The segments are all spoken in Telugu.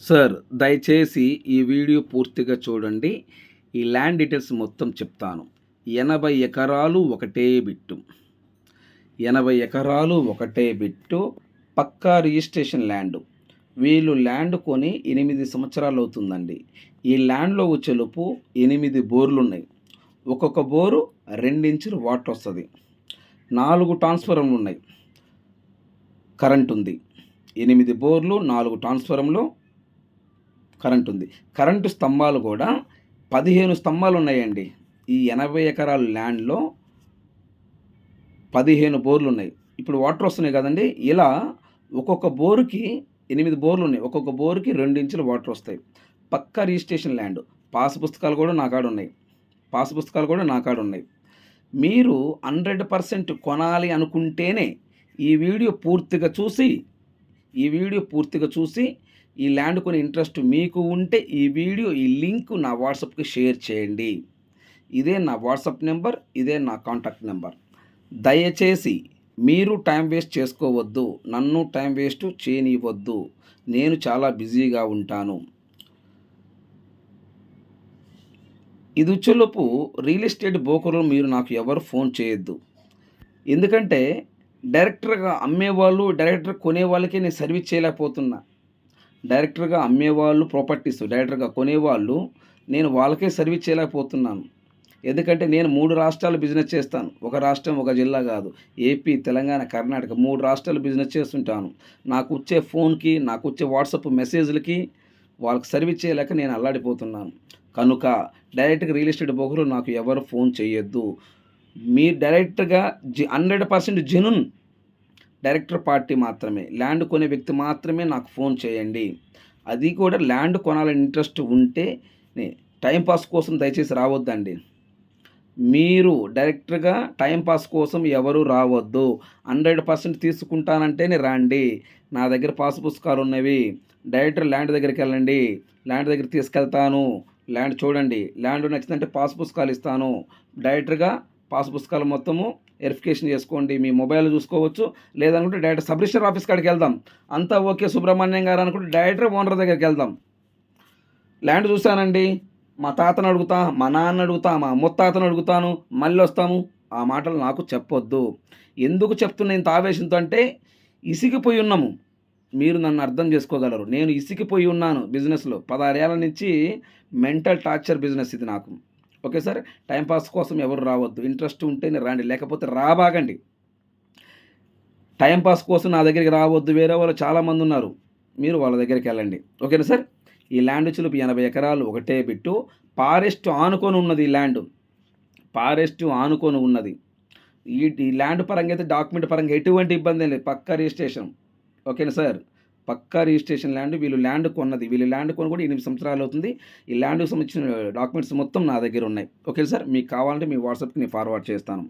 సార్ దయచేసి ఈ వీడియో పూర్తిగా చూడండి. ఈ ల్యాండ్ డీటెయిల్స్ మొత్తం చెప్తాను. ఎనభై ఎకరాలు ఒకటే బిట్టు. ఎనభై ఎకరాలు ఒకటే బిట్టు. పక్కా రిజిస్ట్రేషన్ ల్యాండ్. వీళ్ళు ల్యాండ్ కొని ఎనిమిది సంవత్సరాలు అవుతుందండి. ఈ ల్యాండ్లో వచ్చేలోపు ఎనిమిది బోర్లు ఉన్నాయి ఒక్కొక్క బోరు రెండించులు వాటర్ వస్తుంది. నాలుగు ట్రాన్స్ఫారంలు ఉన్నాయి. కరెంట్ ఉంది. ఎనిమిది బోర్లు నాలుగు ట్రాన్స్ఫార్మర్లు కరెంట్ ఉంది కరెంటు స్తంభాలు కూడా పదిహేను స్తంభాలు ఉన్నాయండి ఈ ఎనభై ఎకరాల ల్యాండ్లో పదిహేను బోర్లు ఉన్నాయి ఇప్పుడు వాటర్ వస్తున్నాయి కదండి. ఇలా ఒక్కొక్క బోరుకి ఎనిమిది బోర్లు ఉన్నాయి ఒక్కొక్క బోరుకి రెండు ఇంచులు వాటర్ వస్తాయి. పక్కా రిజిస్ట్రేషన్ ల్యాండ్ పాస్ పుస్తకాలు కూడా నా కాడ ఉన్నాయి. పాస్ పుస్తకాలు కూడా నా కాడ ఉన్నాయి. మీరు హండ్రెడ్ పర్సెంట్ కొనాలి అనుకుంటేనే ఈ వీడియో పూర్తిగా చూసి ఈ వీడియో పూర్తిగా చూసి ఈ ల్యాండ్ కొని ఇంట్రెస్ట్ మీకు ఉంటే ఈ వీడియో ఈ లింక్ నా వాట్సాప్కి షేర్ చేయండి. ఇదే నా వాట్సాప్ నెంబర్ ఇదే నా కాంటాక్ట్ నెంబర్. దయచేసి మీరు టైం వేస్ట్ చేసుకోవద్దు నన్ను టైం వేస్ట్ చేయనివ్వద్దు. నేను చాలా బిజీగా ఉంటాను. ఇది రియల్ ఎస్టేట్ బ్రోకర్లు మీరు నాకు ఎవరు ఫోన్ చేయొద్దు. ఎందుకంటే డైరెక్టర్గా అమ్మేవాళ్ళు డైరెక్టర్ కొనే వాళ్ళకి నేను సర్వీస్ చేయలేకపోతున్నా. డైరెక్టర్గా అమ్మేవాళ్ళు ప్రాపర్టీస్ డైరెక్టర్గా కొనేవాళ్ళు నేను వాళ్ళకే సర్వీస్ చేయలేకపోతున్నాను. ఎందుకంటే నేను మూడు రాష్ట్రాలు బిజినెస్ చేస్తాను. ఒక రాష్ట్రం ఒక జిల్లా కాదు. ఏపీ తెలంగాణ కర్ణాటక మూడు రాష్ట్రాలు బిజినెస్ చేస్తుంటాను. నాకు వచ్చే ఫోన్కి నాకు వచ్చే వాట్సాప్ మెసేజ్లకి వాళ్ళకి సర్వీస్ చేయలేక నేను అల్లాడిపోతున్నాను. కనుక డైరెక్ట్గా రియల్ ఎస్టేట్ బోకరు నాకు ఎవరు ఫోన్ చేయొద్దు మీరు డైరెక్ట్గా G hundred percent genuine director party మాత్రమే. ల్యాండ్ కొనే వ్యక్తి మాత్రమే నాకు ఫోన్ చేయండి. అది కూడా ల్యాండ్ కొనాలని ఇంట్రెస్ట్ ఉంటే టైంపాస్ కోసం దయచేసి రావద్దండి. మీరు డైరెక్ట్గా టైంపాస్ కోసం ఎవరు రావద్దు. హండ్రెడ్ పర్సెంట్ తీసుకుంటానంటేనే రండి. నా దగ్గర పాస్ పుస్తకాలు ఉన్నవి. డైరెక్టర్ ల్యాండ్ దగ్గరికి వెళ్ళండి. ల్యాండ్ దగ్గర తీసుకెళ్తాను. ల్యాండ్ చూడండి. ల్యాండ్ నచ్చిందంటే పాస్ పుస్తకాలు ఇస్తాను. డైరెక్టర్గా పాస్ పుస్తకాలు మొత్తము వెరిఫికేషన్ చేసుకోండి. మీ మొబైల్ చూసుకోవచ్చు. లేదనుకుంటే డైరెక్ట్ సబ్ రిజిస్టర్ ఆఫీస్ కాడికి వెళ్దాం. అంతా ఓకే సుబ్రహ్మణ్యం గారు అనుకుంటే డైరెక్టర్ ఓనర్ దగ్గరికి వెళ్దాం. ల్యాండ్ చూశానండి. మా తాతను అడుగుతా మా నాన్న అడుగుతా మా ముత్తాతను అడుగుతాను. మళ్ళీ వస్తాము. ఆ మాటలు నాకు చెప్పొద్దు. ఎందుకు చెప్తున్నా ఇంత ఆవేశంతో అంటే ఇసిగిపోయి ఉన్నాము. మీరు నన్ను అర్థం చేసుకోగలరు. నేను ఇసిగిపోయి ఉన్నాను బిజినెస్లో. పదహారేళ్ళ నుంచి మెంటల్ టార్చర్ బిజినెస్ ఇది నాకు. ఓకే సార్ టైంపాస్ కోసం ఎవరు రావద్దు. ఇంట్రెస్ట్ ఉంటేనే రండి లేకపోతే రాబాగండి టైంపాస్ కోసం నా దగ్గరికి రావద్దు వేరే వాళ్ళు చాలామంది ఉన్నారు. మీరు వాళ్ళ దగ్గరికి వెళ్ళండి. ఓకేనా సార్? ఈ ల్యాండ్ చిలుపు ఎనభై ఎకరాలు ఒకటే బిట్టు. ఫారెస్ట్ ఆనుకొని ఉన్నది ఈ ల్యాండ్. ఫారెస్ట్ ఆనుకొని ఉన్నది. ఈ ల్యాండ్ పరంగా అయితే డాక్యుమెంట్ పరంగా ఎటువంటి ఇబ్బంది లేదు. పక్క రిజిస్ట్రేషన్. ఓకేనా సార్? పక్కా రిజిస్ట్రేషన్ ల్యాండ్ వీళ్ళు ల్యాండ్ కొన్నది. వీళ్ళు ల్యాండ్ కొని కూడా ఎనిమిది సంవత్సరాలు అవుతుంది. ఈ ల్యాండ్కి సంబంధించిన డాక్యుమెంట్స్ మొత్తం నా దగ్గర ఉన్నాయి. Okay sir? మీకు కావాలంటే మీ వాట్సాప్కి నేను ఫార్వర్డ్ చేస్తాను.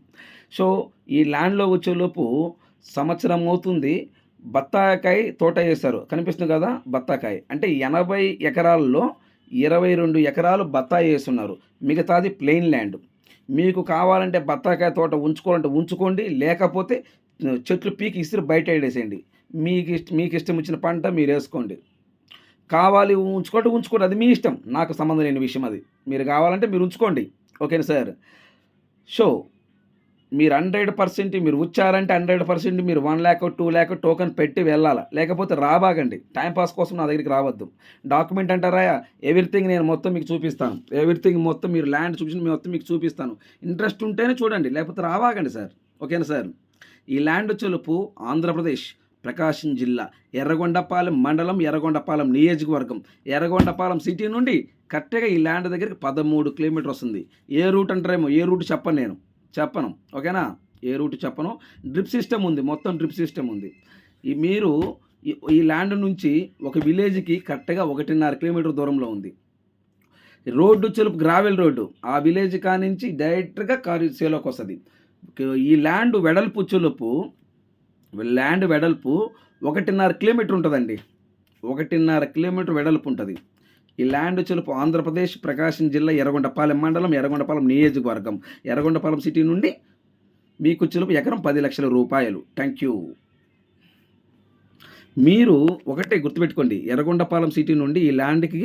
సో ఈ ల్యాండ్లో వచ్చేలోపు సంవత్సరం అవుతుంది. బత్తాకాయ తోట వేశారు. కనిపిస్తుంది కదా? బత్తాకాయ అంటే ఎనభై ఎకరాల్లో ఇరవై రెండు ఎకరాలు బత్తాయి వేస్తున్నారు. మిగతాది ప్లెయిన్ ల్యాండ్. మీకు కావాలంటే బత్తాకాయ తోట ఉంచుకోవాలంటే ఉంచుకోండి. లేకపోతే చెట్లు పీకి ఇసిరి బయట వేసేయండి మీకు ఇష్టం మీకు ఇష్టం వచ్చిన పంట మీరు వేసుకోండి. కావాలి ఉంచుకోండి ఉంచుకోండి. అది మీ ఇష్టం. నాకు సంబంధం లేని విషయం అది. మీరు కావాలంటే మీరు ఉంచుకోండి. ఓకేనా సార్? సో మీరు హండ్రెడ్ పర్సెంట్ మీరు వచ్చారంటే హండ్రెడ్ పర్సెంట్ మీరు one lakh two lakh token పెట్టి వెళ్ళాలి? లేకపోతే రాబాగండి టైంపాస్ కోసం నా దగ్గరికి రావద్దు. డాక్యుమెంట్ అంటారా? ఎవ్రీథింగ్ నేను మొత్తం మీకు చూపిస్తాను. ఎవ్రీథింగ్ మొత్తం మీరు ల్యాండ్ చూపించి మొత్తం మీకు చూపిస్తాను. ఇంట్రెస్ట్ ఉంటేనే చూడండి. లేకపోతే రాబాగండి సార్. ఓకేనా సార్? ఈ ల్యాండ్ చెలుపు ఆంధ్రప్రదేశ్ ప్రకాశం జిల్లా ఎర్రగొండపాలెం మండలం ఎర్రగొండపాలెం నియోజకవర్గం ఎర్రగొండపాలెం సిటీ నుండి కరెక్ట్గా ఈ ల్యాండ్ దగ్గరికి పదమూడు కిలోమీటర్ వస్తుంది. ఏ రూట్ అంటారేమో ఏ రూట్ చెప్పను నేను. చెప్పను ఓకేనా? ఏ రూట్ చెప్పను. డ్రిప్ సిస్టమ్ ఉంది మొత్తం డ్రిప్ సిస్టమ్ ఉంది. ఈ మీరు ఈ- ఈ ల్యాండ్ నుంచి ఒక విలేజ్కి కరెక్ట్గా ఒకటిన్నర కిలోమీటర్ దూరంలో ఉంది. రోడ్డు చెలుపు గ్రావెల్ రోడ్డు. ఆ విలేజ్ కానించి డైరెక్ట్గా కారు సేలోకి వస్తుంది ఈ ల్యాండ్ వెడల్పు చులుపు ల్యాండ్ వెడల్పు ఒకటిన్నర కిలోమీటర్ ఉంటుందండి. ఒకటిన్నర కిలోమీటర్ వెడల్పు ఉంటుంది. ఈ ల్యాండ్ చులుపు ఆంధ్రప్రదేశ్ ప్రకాశం జిల్లా ఎర్రగొండపాలెం మండలం ఎర్రగొండపాలెం నియోజకవర్గం ఎర్రగొండపాలెం సిటీ నుండి మీకు చెలుపు ఎకరం పది లక్షల రూపాయలు. థ్యాంక్ యూ మీరు ఒకటే గుర్తుపెట్టుకోండి ఎర్రగొండపాలెం సిటీ నుండి ఈ ల్యాండ్కి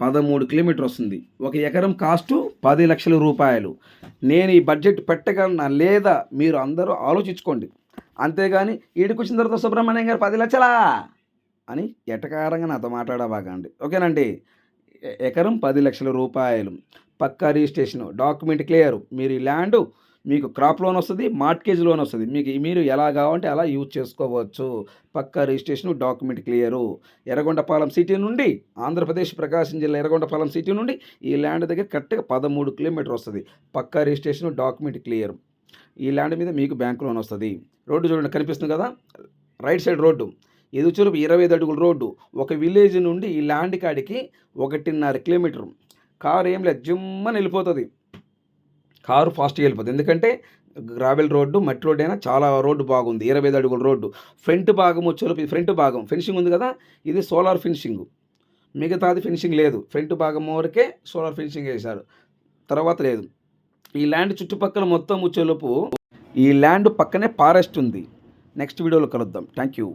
పదమూడు కిలోమీటర్ వస్తుంది. ఒక ఎకరం కాస్టు పది లక్షల రూపాయలు. నేను ఈ బడ్జెట్ పెట్టగలనా లేదా మీరు అందరూ ఆలోచించుకోండి. అంతేగాని ఈడికి తర్వాత సుబ్రహ్మణ్యం గారు పది లక్షలా? అని ఎటకారంగా నాతో మాట్లాడబాగండి ఓకేనండి? ఎకరం పది లక్షల రూపాయలు. పక్కా రిజిస్ట్రేషన్ డాక్యుమెంట్ క్లియర్. మీరు ఈ ల్యాండ్ మీకు క్రాప్ లోన్ వస్తుంది మార్ట్కేజ్ లోన్ వస్తుంది. మీకు మీరు ఎలా కావాలంటే అలా యూజ్ చేసుకోవచ్చు. పక్కా registration document clear Yerragondapalem city నుండి ఆంధ్రప్రదేశ్ ప్రకాశం జిల్లా ఎర్రగొండపాలెం సిటీ నుండి ఈ ల్యాండ్ దగ్గర కరెక్ట్గా పదమూడు కిలోమీటర్ వస్తుంది. పక్కా రిజిస్ట్రేషన్ డాక్యుమెంట్ క్లియర్ ఈ ల్యాండ్ మీద మీకు బ్యాంక్ లోన్ వస్తుంది. రోడ్డు చూడండి కనిపిస్తుంది కదా? Right side road. ఎదురు చూపు ఇరవై ఐదు అడుగుల రోడ్డు. ఒక విలేజ్ నుండి ఈ ల్యాండ్ కాడికి ఒకటిన్నర కిలోమీటర్. కారు ఏం లేదు జిమ్మని వెళ్ళిపోతుంది కారు ఫాస్ట్గా వెళ్ళిపోతుంది ఎందుకంటే గ్రావెల్ రోడ్డు మట్టి రోడ్డు అయినా చాలా రోడ్డు బాగుంది. ఇరవై ఐదు అడుగుల రోడ్డు. ఫ్రంట్ భాగం వచ్చేలోపు ఫ్రంట్ భాగం ఫినిషింగ్ ఉంది కదా? ఇది సోలార్ ఫినిషింగ్ మిగతాది ఫినిషింగ్ లేదు. ఫ్రంట్ భాగం వరకే సోలార్ ఫినిషింగ్ వేశారు తర్వాత లేదు. ఈ ల్యాండ్ చుట్టుపక్కల మొత్తం వచ్చేలోపు ఈ ల్యాండ్ పక్కనే ఫారెస్ట్ ఉంది. నెక్స్ట్ వీడియోలో కలుద్దాం. Thank you